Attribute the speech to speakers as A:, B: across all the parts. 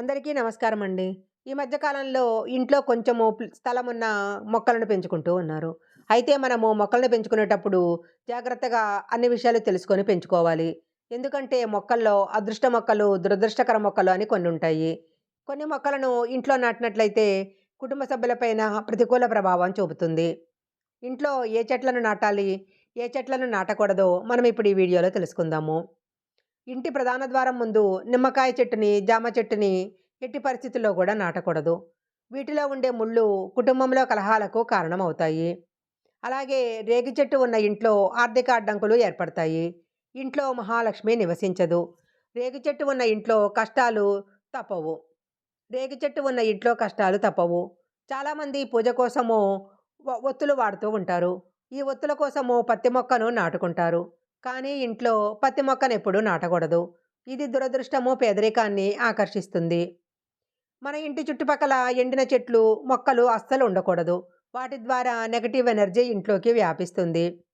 A: అందరికీ నమస్కారం అండి. ఈ మధ్యకాలంలో ఇంట్లో కొంచెము స్థలం ఉన్న మొక్కలను పెంచుకుంటూ ఉన్నారు. అయితే మనము మొక్కలను పెంచుకునేటప్పుడు జాగ్రత్తగా అన్ని విషయాలు తెలుసుకొని పెంచుకోవాలి. ఎందుకంటే మొక్కల్లో అదృష్ట మొక్కలు, దురదృష్టకర మొక్కలు అని కొన్ని ఉంటాయి కొన్ని మొక్కలను ఇంట్లో నాటినట్లయితే కుటుంబ సభ్యులపైన ప్రతికూల ప్రభావం చూపుతుంది. ఇంట్లో ఏ చెట్లను నాటాలి? ఏ చెట్లను నాటకూడదో మనం ఇప్పుడు ఈ వీడియోలో తెలుసుకుందాము. ఇంటి ప్రధాన ద్వారం ముందు నిమ్మకాయ చెట్టుని, జామ చెట్టుని ఎట్టి పరిస్థితుల్లో కూడా నాటకూడదు. వీటిలో ఉండే ముళ్ళు కుటుంబంలో కలహాలకు కారణమవుతాయి. అలాగే రేగి చెట్టు ఉన్న ఇంట్లో ఆర్థిక అడ్డంకులు ఏర్పడతాయి. ఇంట్లో మహాలక్ష్మి నివసించదు. రేగి చెట్టు ఉన్న ఇంట్లో కష్టాలు తప్పవు. రేగి చెట్టు ఉన్న ఇంట్లో కష్టాలు తప్పవు. చాలామంది పూజ కోసము ఒత్తులు వాడుతూ ఉంటారు. ఈ ఒత్తుల కోసము పత్తి మొక్కను నాటుకుంటారు. కానీ ఇంట్లో పత్తి మొక్కను ఎప్పుడూ నాటకూడదు. ఇది దురదృష్టము, పేదరికాన్ని ఆకర్షిస్తుంది. మన ఇంటి చుట్టుపక్కల ఎండిన చెట్లు, మొక్కలు అస్సలు ఉండకూడదు. వాటి ద్వారా నెగటివ్ ఎనర్జీ ఇంట్లోకి వ్యాపిస్తుంది.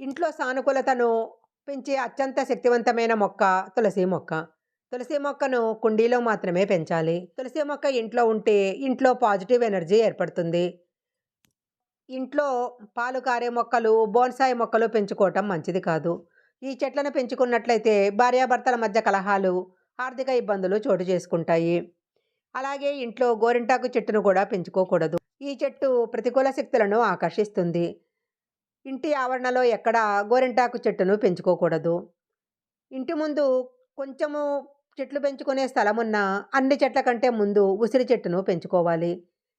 A: ఇంట్లో సానుకూలతను పెంచే అత్యంత శక్తివంతమైన మొక్క తులసి మొక్క. తులసి మొక్కను కుండీలో మాత్రమే పెంచాలి. తులసి మొక్క ఇంట్లో ఉంటే ఇంట్లో పాజిటివ్ ఎనర్జీ ఏర్పడుతుంది. ఇంట్లో పాలు కారే మొక్కలు, బోన్సాయి మొక్కలు పెంచుకోవటం మంచిది కాదు. ఈ చెట్లను పెంచుకున్నట్లయితే భార్యాభర్తల మధ్య కలహాలు, ఆర్థిక ఇబ్బందులు చోటు చేసుకుంటాయి. అలాగే ఇంట్లో గోరింటాకు చెట్టును కూడా పెంచుకోకూడదు. ఈ చెట్టు ప్రతికూల శక్తులను ఆకర్షిస్తుంది. ఇంటి ఆవరణలో ఎక్కడా గోరింటాకు చెట్టును పెంచుకోకూడదు. ఇంటి ముందు కొంచెము చెట్లు పెంచుకునే స్థలమున్న అన్ని చెట్ల కంటే ముందు ఉసిరి చెట్టును పెంచుకోవాలి.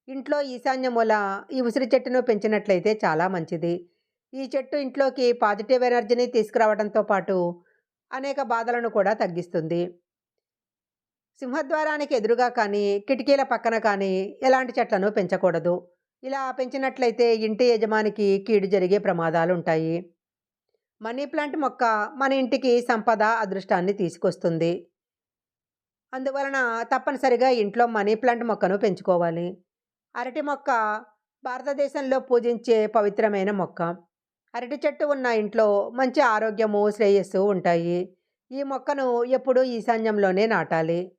A: ఇంట్లో ఈశాన్య మూల ఈ ఉసిరి చెట్టును పెంచినట్లయితే చాలా మంచిది. ఈ చెట్టు ఇంట్లోకి పాజిటివ్ ఎనర్జీని తీసుకురావడంతో పాటు అనేక బాధలను కూడా తగ్గిస్తుంది. సింహద్వారానికి ఎదురుగా కానీ, కిటికీల పక్కన కానీ ఎలాంటి చెట్లను పెంచకూడదు. ఇలా పెంచినట్లయితే ఇంటి యజమానికి కీడు జరిగే ప్రమాదాలు ఉంటాయి మనీ ప్లాంట్ మొక్క మన ఇంటికి సంపద, అదృష్టాన్ని తీసుకొస్తుంది. అందువలన తప్పనిసరిగా ఇంట్లో మనీ ప్లాంట్ మొక్కను పెంచుకోవాలి. అరటి మొక్క భారతదేశంలో పూజించే పవిత్రమైన మొక్క. అరటి చెట్టు ఉన్న ఇంట్లో మంచి ఆరోగ్యము, శ్రేయస్సు ఉంటాయి. ఈ మొక్కను ఎప్పుడూ ఈశాన్యంలోనే నాటాలి.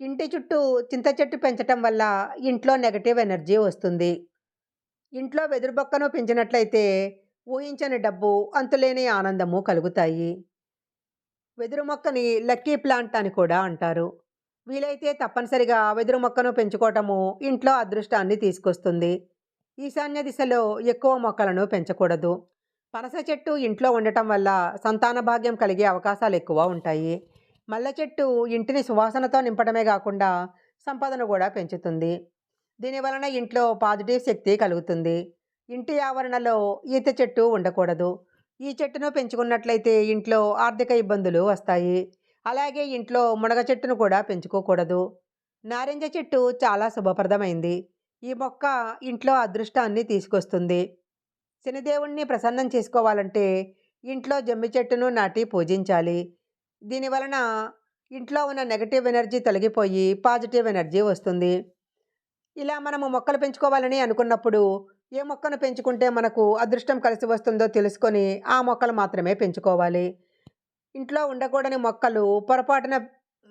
A: ఇంటి చుట్టూ చింత చెట్టు పెంచటం వల్ల ఇంట్లో నెగటివ్ ఎనర్జీ వస్తుంది. ఇంట్లో వెదురు మొక్కను పెంచినట్లయితే ఊహించని డబ్బు, అంతులేని ఆనందము కలుగుతాయి. వెదురు మొక్కని లక్కీ ప్లాంట్ అని కూడా అంటారు. వీలైతే తప్పనిసరిగా వెదురు మొక్కను పెంచుకోవటము ఇంట్లో అదృష్టాన్ని తీసుకొస్తుంది. ఈశాన్య దిశలో ఎక్కువ మొక్కలను పెంచకూడదు. పనస చెట్టు ఇంట్లో ఉండటం వల్ల సంతాన భాగ్యం కలిగే అవకాశాలు ఎక్కువ ఉంటాయి. మల్లె చెట్టు ఇంటిని సువాసనతో నింపడమే కాకుండా సంపదను కూడా పెంచుతుంది. దీని వలన ఇంట్లో పాజిటివ్ శక్తి కలుగుతుంది. ఇంటి ఆవరణలో ఈత చెట్టు ఉండకూడదు. ఈ చెట్టును పెంచుకున్నట్లయితే ఇంట్లో ఆర్థిక ఇబ్బందులు వస్తాయి. అలాగే ఇంట్లో మునగ చెట్టును కూడా పెంచుకోకూడదు. నారింజ చెట్టు చాలా శుభప్రదమైంది. ఈ మొక్క ఇంట్లో అదృష్టాన్ని తీసుకొస్తుంది. శనిదేవుణ్ణి ప్రసన్నం చేసుకోవాలంటే ఇంట్లో జమ్మి చెట్టును నాటి పూజించాలి. దీని వలన ఇంట్లో ఉన్న నెగటివ్ ఎనర్జీ తొలగిపోయి పాజిటివ్ ఎనర్జీ వస్తుంది. ఇలా మనము మొక్కలు పెంచుకోవాలని అనుకున్నప్పుడు ఏ మొక్కను పెంచుకుంటే మనకు అదృష్టం కలిసి వస్తుందో తెలుసుకొని ఆ మొక్కలు మాత్రమే పెంచుకోవాలి. ఇంట్లో ఉండకూడని మొక్కలు పొరపాటున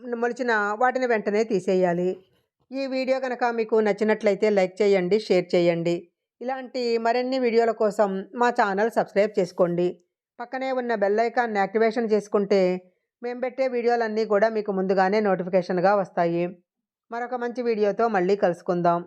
A: మొలిచిన వాటిని వెంటనే తీసేయాలి. ఈ వీడియో కనుక మీకు నచ్చినట్లయితే లైక్ చేయండి, షేర్ చేయండి. ఇలాంటి మరిన్ని వీడియోల కోసం మా ఛానల్ సబ్స్క్రైబ్ చేసుకోండి. పక్కనే ఉన్న బెల్ ఐకాన్ని యాక్టివేషన్ చేసుకుంటే మేము పెట్టే వీడియోలన్నీ కూడా మీకు ముందుగానే నోటిఫికేషన్‌గా వస్తాయి. మరొక మంచి వీడియోతో మళ్ళీ కలుసుకుందాం.